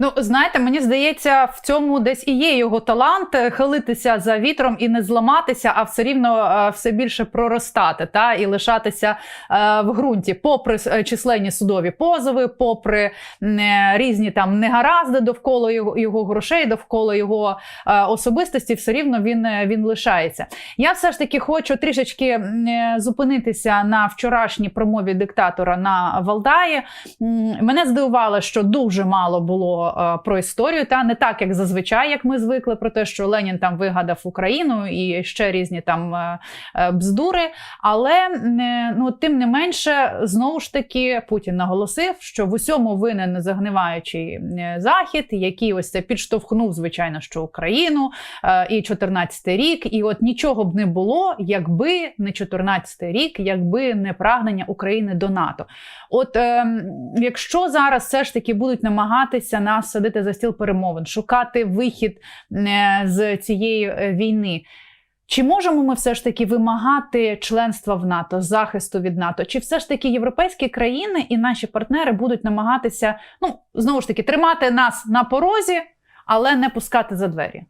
Ну знаєте, мені здається, в цьому десь і є його талант е, хилитися за вітром і не зламатися, а все рівно е, все більше проростати та і лишатися е, в ґрунті, попри численні судові позови, попри різні там негаразди довкола його, його грошей, довкола його особистості, все рівно він, він лишається. Я все ж таки хочу трішечки зупинитися на вчорашній промові диктатора на Валдаї. Мене здивувало, що дуже мало було е, про історію, та не так, як зазвичай, як ми звикли про те, що Ленін там вигадав Україну і ще різні там е, е, бздури. Але ну тим не менше, знову ж таки, Путін наголосив, що в усьому винен незагниваючий е, захід, який ось це підштовхнув, звичайно, що Україну і 14 рік, і от нічого б не було, якби не 14 рік, якби не прагнення України до НАТО. От е, якщо зараз все ж таки будуть намагатися нас садити за стіл перемовин, шукати вихід е, з цієї е, війни. Чи можемо ми все ж таки вимагати членства в НАТО, захисту від НАТО? Чи все ж таки європейські країни і наші партнери будуть намагатися, ну знову ж таки, тримати нас на порозі, але не пускати за двері?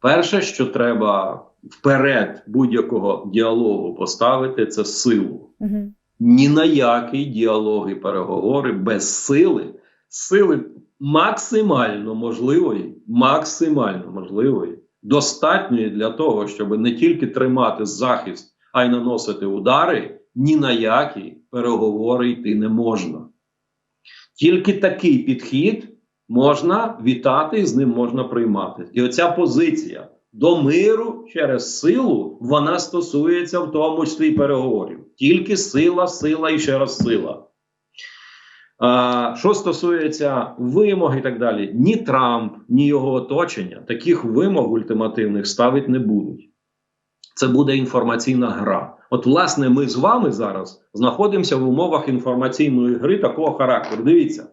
Перше, що треба вперед будь-якого діалогу поставити, це силу. Угу. Ні на який діалог і переговори без сили, сили максимально можливої, максимально можливої, достатньої для того, щоб не тільки тримати захист, а й наносити удари, ні на які переговори йти не можна. Тільки такий підхід можна вітати і з ним можна приймати. І оця позиція до миру через силу вона стосується в тому числі переговорів. Тільки сила, сила і ще раз сила. Що стосується вимог і так далі, ні Трамп, ні його оточення таких вимог ультимативних ставити не будуть. Це буде інформаційна гра. От, власне, ми з вами зараз знаходимося в умовах інформаційної гри такого характеру. Дивіться.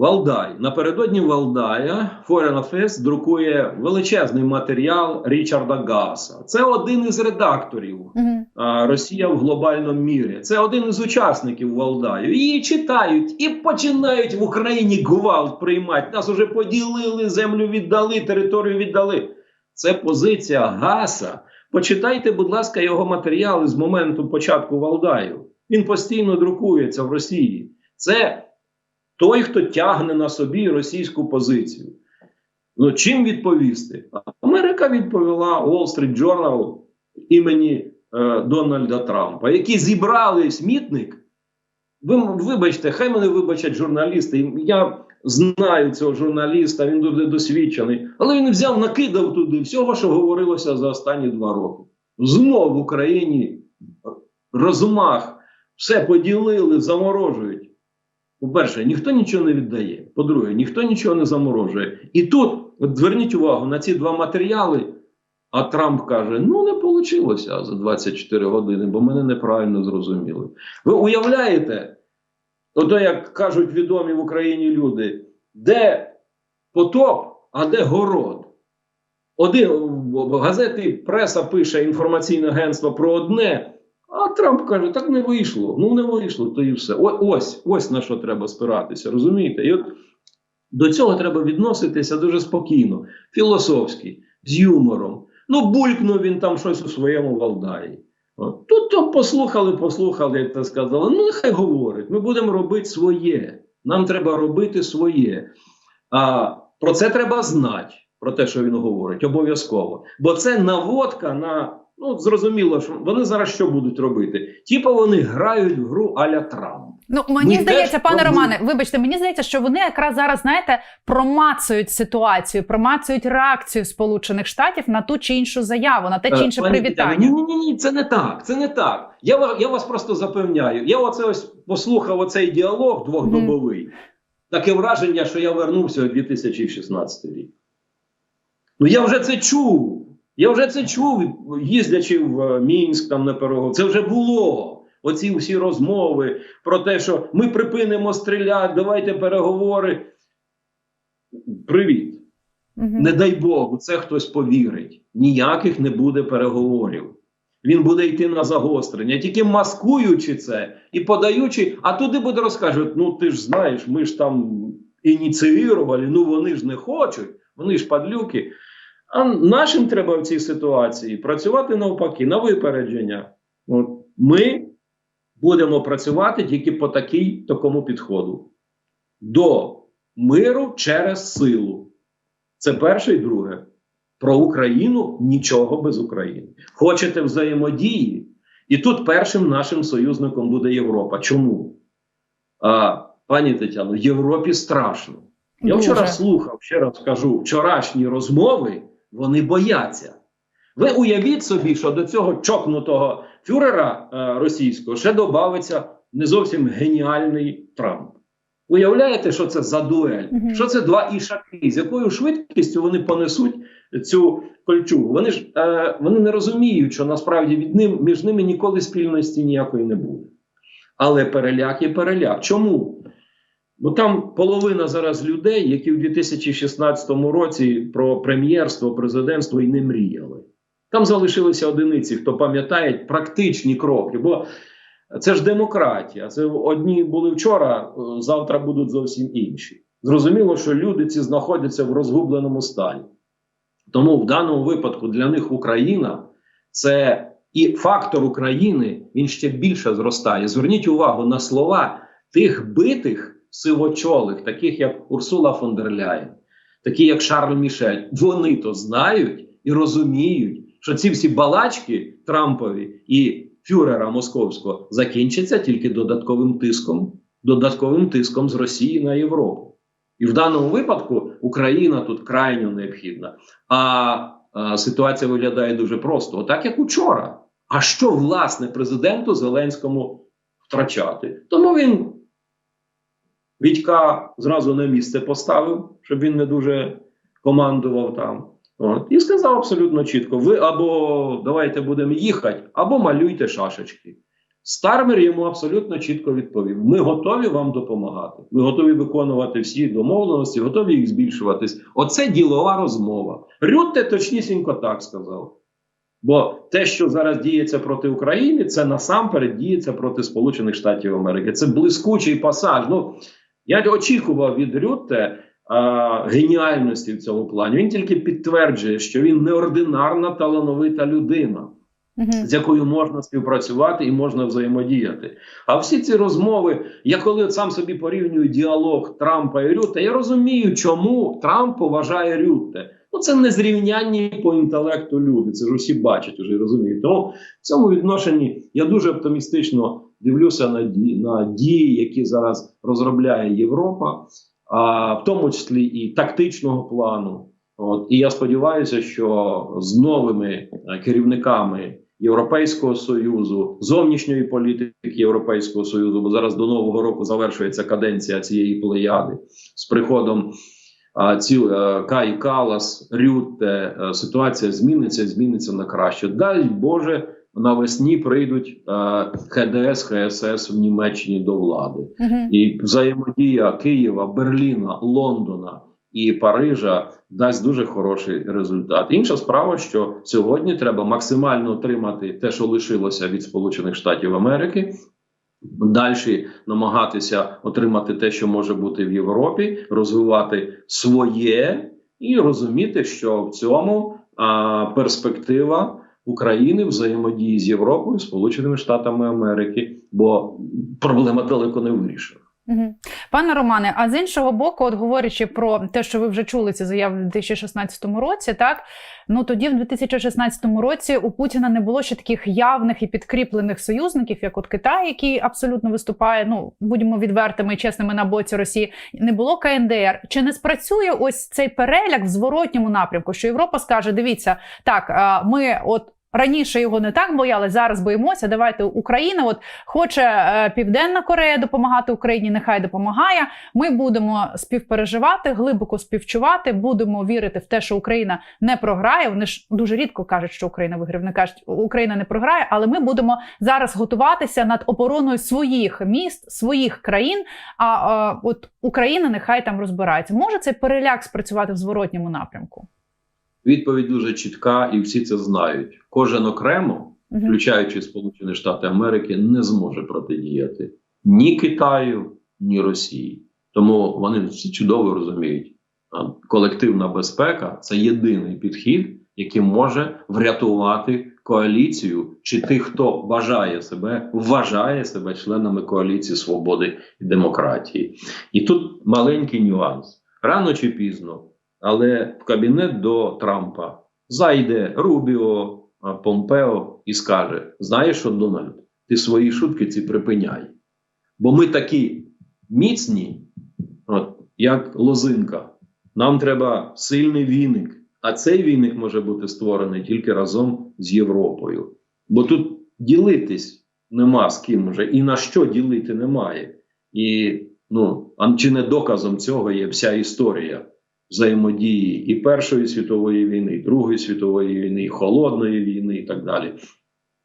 Валдай. Напередодні Валдая Foreign Affairs друкує величезний матеріал Річарда Гаса. Це один із редакторів Угу. а, Росія в глобальному мірі. Це один із учасників Валдаю. Її читають і починають в Україні гвалт приймати. Нас уже поділили, землю віддали, територію віддали. Це позиція Гаса. Почитайте, будь ласка, його матеріали з моменту початку Валдаю. Він постійно друкується в Росії. Це той, хто тягне на собі російську позицію. Ну, чим відповісти? Америка відповіла Wall Street Journal імені е, Дональда Трампа, які зібрали смітник. Ви вибачте, хай мене вибачать журналісти. Я знаю цього журналіста, він дуже досвідчений. Але він взяв, накидав туди всього, що говорилося за останні два роки. Знов в Україні розмах, все поділили, заморожують. По-перше, ніхто нічого не віддає. По-друге, ніхто нічого не заморожує. І тут, от зверніть увагу на ці два матеріали. А Трамп каже: ну не вийшло за 24 години, бо мене неправильно зрозуміли. Ви уявляєте, ото як кажуть відомі в Україні люди, де потоп, а де город? Один газети преса пише інформаційне агентство про одне, а Трамп каже: так не вийшло. Ну не вийшло, то і все. О- ось, ось на що треба спиратися, розумієте? І от до цього треба відноситися дуже спокійно, філософськи, з юмором. Ну, булькнув він там щось у своєму Валдаї. Тут то послухали, послухали, як сказали. Ну, нехай говорить. Ми будемо робити своє. Нам треба робити своє. А про це треба знати, про те, що він говорить, обов'язково. Бо це наводка на. Ну, зрозуміло, що вони зараз що будуть робити? Типа вони грають в гру аля Трамп. Ну мені Ми здається, теж пане. Романе, вибачте, мені здається, що вони якраз зараз знаєте промацують ситуацію, промацують реакцію Сполучених Штатів на ту чи іншу заяву, на те чи інше Е, Пані привітання. Ні, ні, ні, це не так. Це не так. Я, я вас просто запевняю. Я оце ось послухав оцей діалог двохдобовий. Таке враження, що я вернувся у 2016 рік. Ну я вже це чув. Я вже це чув, їздячи в Мінськ там на переговор. Це вже було. Оці всі розмови про те, що ми припинимо стріляти, давайте переговори. Привіт. Мгм. Не дай Бог, у це хтось повірить. Ніяких не буде переговорів. Він буде йти на загострення, тільки маскуючи це і подаючи, а туди буде розкажуть: ну ти ж знаєш, ми ж там ініціювали, ну вони ж не хочуть, вони ж падлюки. А нашим треба в цій ситуації працювати навпаки, на випередження. От ми будемо працювати тільки по такій такому підходу до миру через силу. Це перше і друге. Про Україну нічого без України. Хочете взаємодії? І тут першим нашим союзником буде Європа. Чому? А, пані Тетяно, Європі страшно. Я Дуже. вчора слухав, ще раз кажу, вчорашні розмови, вони бояться. Ви уявіть собі, що до цього чокнутого фюрера е, російського ще додається не зовсім геніальний Трамп. Уявляєте, що це за дуель? Мгм. Що це два ішаки? З якою швидкістю вони понесуть цю кольчугу? Вони ж е, вони не розуміють, що насправді від ним між ними ніколи спільності ніякої не буде. Але переляк є переляк. Чому? Бо там половина зараз людей, які в 2016 році про прем'єрство, президентство і не мріяли. Там залишилися одиниці, хто пам'ятає практичні кроки. Бо це ж демократія. Це одні були вчора, е, завтра будуть зовсім інші. Зрозуміло, що люди ці знаходяться в розгубленому стані. Тому в даному випадку для них Україна це і фактор України він ще більше зростає. Зверніть увагу на слова тих битих сивочолих, таких як Урсула фон дер Ляєн, такі як Шарль Мішель. Вони то знають і розуміють, що ці всі балачки Трампові і фюрера московського закінчаться тільки додатковим тиском, додатковим тиском з Росії на Європу. І в даному випадку Україна тут крайньо необхідна. А, а ситуація виглядає дуже просто, отак як учора. А що власне президенту Зеленському втрачати? Тому він Вітька зразу на місце поставив, щоб він не дуже командував там. От, і сказав абсолютно чітко: ви або давайте будемо їхати, або малюйте шашечки. Стармер йому абсолютно чітко відповів: ми готові вам допомагати. Ми готові виконувати всі домовленості, готові їх збільшуватись. Оце ділова розмова. Рютте точнісінько так сказав. Бо те, що зараз діється проти України, це насамперед діється проти Сполучених Штатів Америки. Це блискучий пасаж. Ну я очікував від Рютте а, геніальності в цьому плані. Він тільки підтверджує, що він неординарна талановита людина з якою можна співпрацювати і можна взаємодіяти. А всі ці розмови, я коли от сам собі порівнюю діалог Трампа і Рютте, я розумію, чому Трамп поважає Рютте. Ну це незрівнянні по інтелекту люди. Це ж усі бачать уже і розуміють. Тому в цьому відношенні я дуже оптимістично дивлюся на на дії, які зараз розробляє Європа, а в тому числі і тактичного плану. От і я сподіваюся, що з новими е, керівниками Європейського союзу, зовнішньої політики Європейського союзу, бо зараз до нового року завершується каденція цієї плеяди з приходом ці е, Кай Калас, Рютте, е, ситуація зміниться, зміниться на краще. Дай Боже, навесні прийдуть е, ХДС, ХСС в Німеччині до влади. Мгм. І взаємодія Києва, Берліна, Лондона і Парижа дасть дуже хороший результат. Інша справа, що сьогодні треба максимально отримати те, що лишилося від Сполучених Штатів Америки. Далі намагатися отримати те, що може бути в Європі, розвивати своє і розуміти, що в цьому а, перспектива України взаємодії з Європою, Сполученими Штатами Америки, бо проблема далеко не вирішена. Пане Романе, а з іншого боку, от говорячи про те, що ви вже чули ці заяви в 2016 році, так ну тоді, в 2016 році, у Путіна не було ще таких явних і підкріплених союзників, як от Китай, який абсолютно виступає. Ну будемо відвертими і чесними на боці Росії. Не було КНДР. Чи не спрацює ось цей переляк в зворотньому напрямку? Що Європа скаже: дивіться, так ми от. Раніше його не так бояли, зараз боїмося. Давайте Україна, от хоче е, Південна Корея допомагати Україні, нехай допомагає. Ми будемо співпереживати, глибоко співчувати, будемо вірити в те, що Україна не програє. Вони ж дуже рідко кажуть, що Україна виграє. Вони кажуть, Україна не програє, але ми будемо зараз готуватися над обороною своїх міст, своїх країн. А е, от Україна нехай там розбирається. Може цей переляк спрацювати в зворотньому напрямку? Відповідь дуже чітка, і всі це знають. Кожен окремо включаючи Сполучені Штати Америки, не зможе протидіяти ні Китаю, ні Росії. Тому вони всі чудово розуміють, колективна безпека це єдиний підхід, який може врятувати коаліцію чи тих, хто бажає себе, вважає себе членами коаліції свободи і демократії. І тут маленький нюанс: рано чи пізно, але в кабінет до Трампа зайде Рубіо, Помпео і скаже: Знаєш що, Дональд, ти свої шутки ці припиняй. Бо ми такі міцні, от, як лозинка. Нам треба сильний віник. А цей віник може бути створений тільки разом з Європою. Бо тут ділитись нема з ким уже, і на що ділити немає. І ну, а чи не доказом цього є вся історія взаємодії і Першої світової війни, і Другої світової війни, і холодної війни, і так далі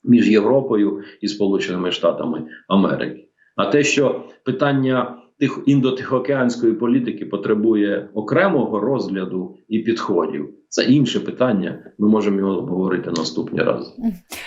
між Європою і Сполученими Штатами Америки. А те, що питання тих індотихоокеанської політики потребує окремого розгляду і підходів, це інше питання. Ми можемо його обговорити наступний раз.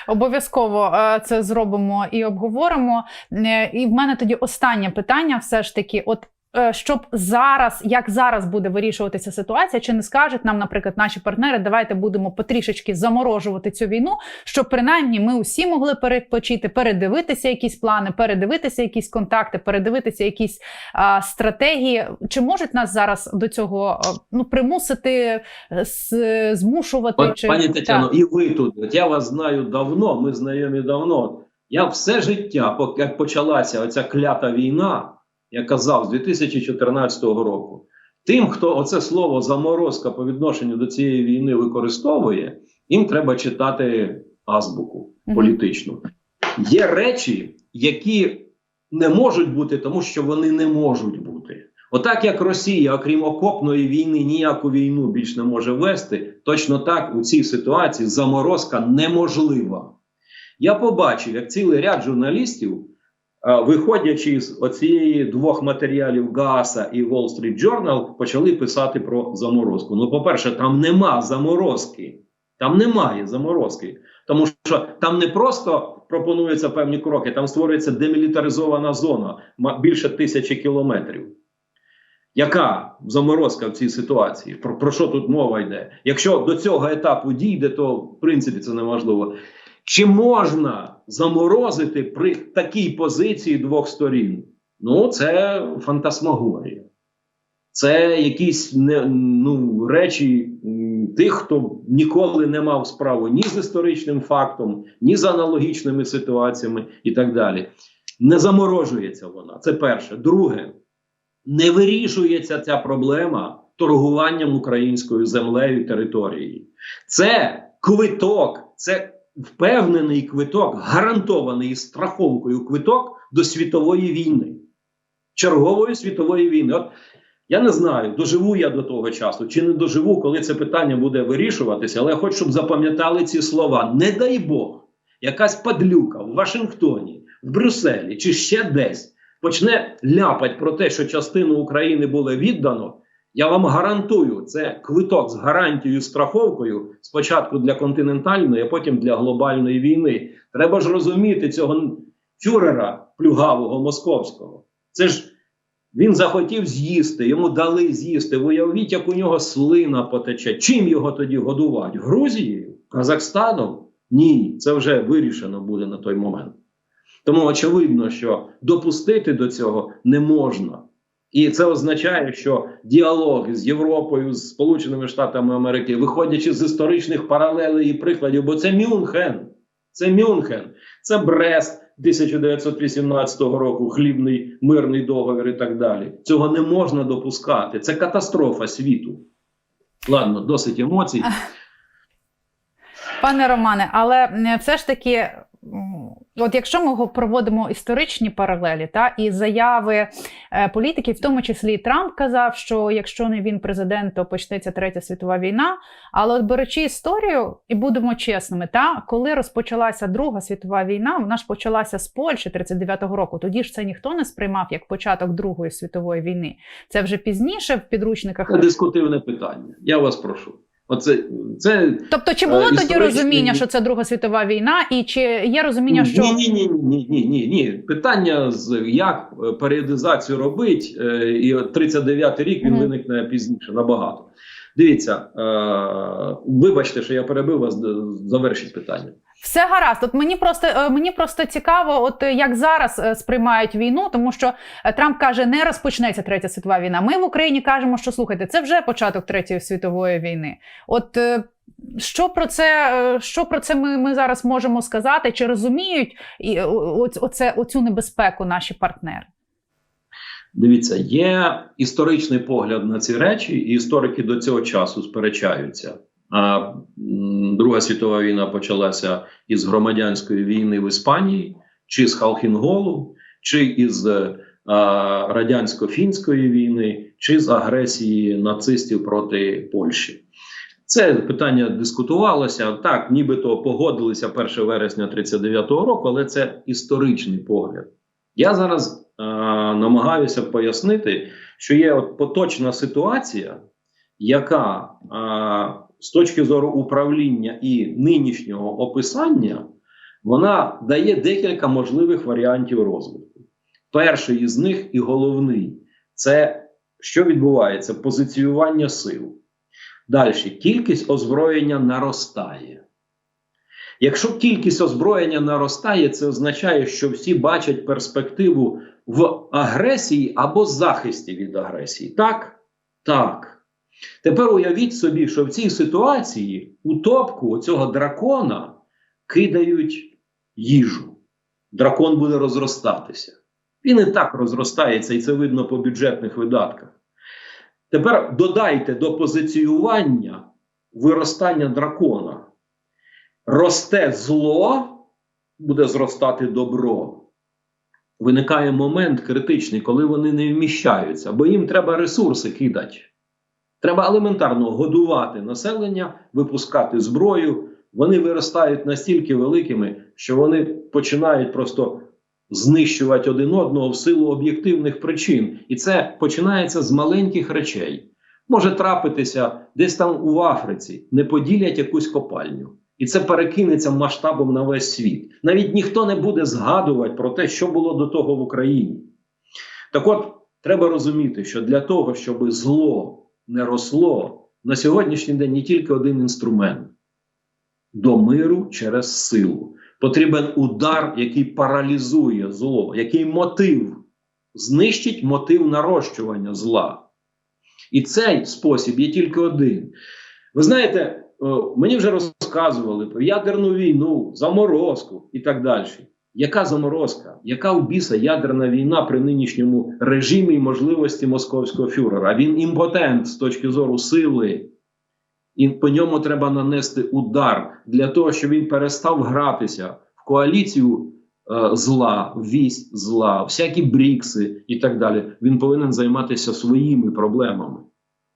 Обов'язково е, це зробимо і обговоримо. Е, І в мене тоді останнє питання, все ж таки, от. Е, Щоб зараз, як зараз буде вирішуватися ситуація, чи не скажуть нам, наприклад, наші партнери, давайте будемо потрішечки заморожувати цю війну, щоб принаймні ми усі могли перепочити, передивитися якісь плани, передивитися якісь контакти, передивитися якісь а, стратегії. Чи можуть нас зараз до цього а, ну примусити, е, с- змушувати? От, чи пані Тетяно, і ви тут. От я вас знаю давно, ми знайомі давно. Я все життя, поки як почалася оця клята війна, я казав з 2014 року. Тим, хто оце слово заморозка по відношенню до цієї війни використовує, їм треба читати азбуку політичну. Є речі, які не можуть бути, тому що вони не можуть бути. Отак як Росія, окрім окопної війни, ніяку війну більш не може вести, точно так у цій ситуації заморозка неможлива. Я побачив, як цілий ряд журналістів, виходячи з оцієї двох матеріалів ГААСа і Wall Street Journal, почали писати про заморозку. Ну, по-перше, там нема заморозки. Там немає заморозки. Тому що там не просто пропонуються певні кроки, там створюється демілітаризована зона більше тисячі кілометрів. Яка заморозка в цій ситуації? Про, про що тут мова йде? Якщо до цього етапу дійде, то в принципі це неможливо. Чи можна заморозити при такій позиції двох сторін? Ну, це фантасмагорія. Це якісь не, ну, речі тих, хто ніколи не мав справу ні з історичним фактом, ні з аналогічними ситуаціями і так далі. Не заморожується вона. Це перше. Друге, не вирішується ця проблема торгуванням українською землею і територією. Це квиток, це впевнений квиток, гарантований страховкою квиток до світової війни, чергової світової війни. От я не знаю, доживу я до того часу чи не доживу, коли це питання буде вирішуватися, але я хочу, щоб запам'ятали ці слова. Не дай Бог, якась падлюка в Вашингтоні, в Брюсселі чи ще десь почне ляпать про те, що частину України було віддано. Я вам гарантую, це квиток з гарантією страховкою спочатку для континентальної, а потім для глобальної війни. Треба ж розуміти цього фюрера плюгавого московського. Це ж він захотів з'їсти, йому дали з'їсти. Уявіть, як у нього слина потече. Чим його тоді годувати? Грузією? Казахстаном? Ні, це вже вирішено буде на той момент. Тому очевидно, що допустити до цього не можна. І це означає, що діалоги з Європою, з Сполученими Штатами Америки, виходячи з історичних паралелей і прикладів, бо це Мюнхен, це Мюнхен, це Брест 1918 року, хлібний мирний договір і так далі. Цього не можна допускати. Це катастрофа світу. Ладно, досить емоцій. Пане Романе, але все ж таки, от якщо ми проводимо історичні паралелі, та і заяви е, політиків, в тому числі і Трамп казав, що якщо не він президент, то почнеться третя світова війна. Але от беручи історію, і будемо чесними, та коли розпочалася Друга світова війна, вона ж почалася з Польщі 39-го року. Тоді ж це ніхто не сприймав як початок Другої світової війни. Це вже пізніше в підручниках дискутивне питання. Я вас прошу. Оце це Тобто, чи було Е, тоді розуміння, що це Друга світова війна, і чи є розуміння, що ні, ні, ні, ні, ні, ні, ні. Питання з як е, періодизацію робить, е, і 39-й рік він Мгм. виникне пізніше набагато. Дивіться, вибачте, що я перебив вас, завершить завершіть питання. Все гаразд. От мені просто е, мені просто цікаво, от е, як зараз е, сприймають війну, тому що Трамп каже, не розпочнеться третя світова війна. Ми в Україні кажемо, що слухайте, це вже початок третьої світової війни. От що про це, що про це ми, ми зараз можемо сказати? Чи розуміють і оце, оцю небезпеку наші партнери? Дивіться, є історичний погляд на ці речі, і історики до цього часу сперечаються. А Друга світова війна почалася із громадянської війни в Іспанії, чи з Халхінголу, чи із е, а, радянсько-фінської війни, чи з агресії нацистів проти Польщі. Це питання дискутувалося так, нібито погодилися 1 вересня 39-го року, але це історичний погляд. Я зараз е, намагаюся пояснити, що є от поточна ситуація, яка е, з точки зору управління і нинішнього описання, вона дає декілька можливих варіантів розвитку. Перший із них і головний це що відбувається? Позиціювання сил. Далі кількість озброєння наростає. Якщо кількість озброєння наростає, це означає, що всі бачать перспективу в агресії або захисті від агресії. Так? Так. Тепер уявіть собі, що в цій ситуації у топку цього дракона кидають їжу. Дракон буде розростатися. Він і так розростається, і це видно по бюджетних видатках. Тепер додайте до позиціювання виростання дракона. Росте зло, буде зростати добро. Виникає момент критичний, коли вони не вміщаються, бо їм треба ресурси кидати. Треба елементарно годувати населення, випускати зброю. Вони виростають настільки великими, що вони починають просто знищувати один одного в силу об'єктивних причин. І це починається з маленьких речей. Може трапитися десь там у Африці, не поділять якусь копальню. І це перекинеться масштабом на весь світ. Навіть ніхто не буде згадувати про те, що було до того в Україні. Так от, треба розуміти, що для того, щоб зло не росло, на сьогоднішній день не тільки один інструмент до миру через силу. Потрібен удар, який паралізує зло, який мотив знищить мотив нарощування зла. І цей спосіб є тільки один. Ви знаєте, мені вже розказували про ядерну війну, заморозку і так далі. Яка заморозка? Яка у біса ядерна війна при нинішньому режимі і можливості московського фюрера? Він імпотент з точки зору сили. І по ньому треба нанести удар для того, щоб він перестав гратися в коаліцію е, зла, вісь зла, всякі брікси і так далі. Він повинен займатися своїми проблемами,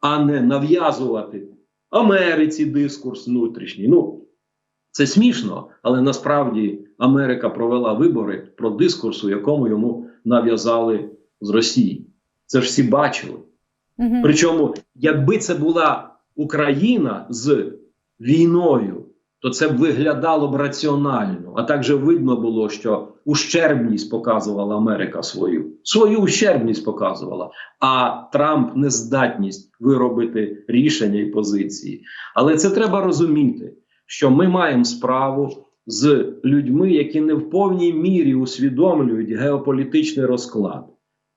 а не нав'язувати Америці дискурс внутрішній. Ну, це смішно, але насправді Америка провела вибори про дискурс, у якому йому нав'язали з Росії. Це ж всі бачили. Угу. Причому, якби це була Україна з війною, то це б виглядало б раціонально. А також видно було, що ущербність показувала Америка свою. Свою ущербність показувала, а Трамп нездатність виробити рішення і позиції. Але це треба розуміти, що ми маємо справу з людьми, які не в повній мірі усвідомлюють геополітичний розклад.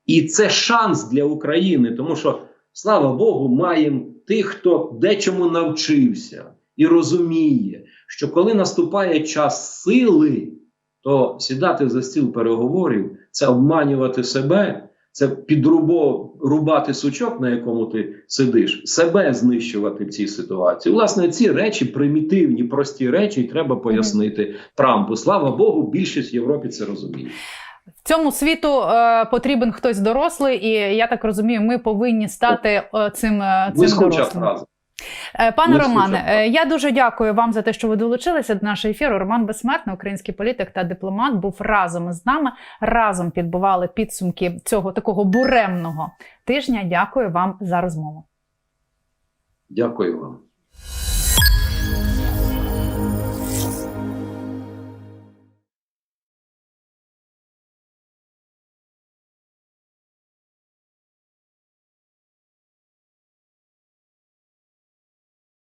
І це шанс для України, тому що, слава Богу, маємо тих, хто дечому навчився і розуміє, що коли наступає час сили, то сідати за стіл переговорів це обманювати себе, це підрубо рубати сучок, на якому ти сидиш, себе знищувати в цій ситуації. Власне, ці речі примітивні, прості речі, і треба пояснити Трампу. Слава Богу, більшість в Європі це розуміє. В цьому світу е, потрібен хтось дорослий, і я так розумію, ми повинні стати е, цим, е, цим дорослим. фраза. Е, Пане Романе, е, я дуже дякую вам за те, що ви долучилися до нашого ефіру. Роман Безсмертний, український політик та дипломат, був разом із нами. Разом підбивали підсумки цього такого буремного тижня. Дякую вам за розмову. Дякую вам.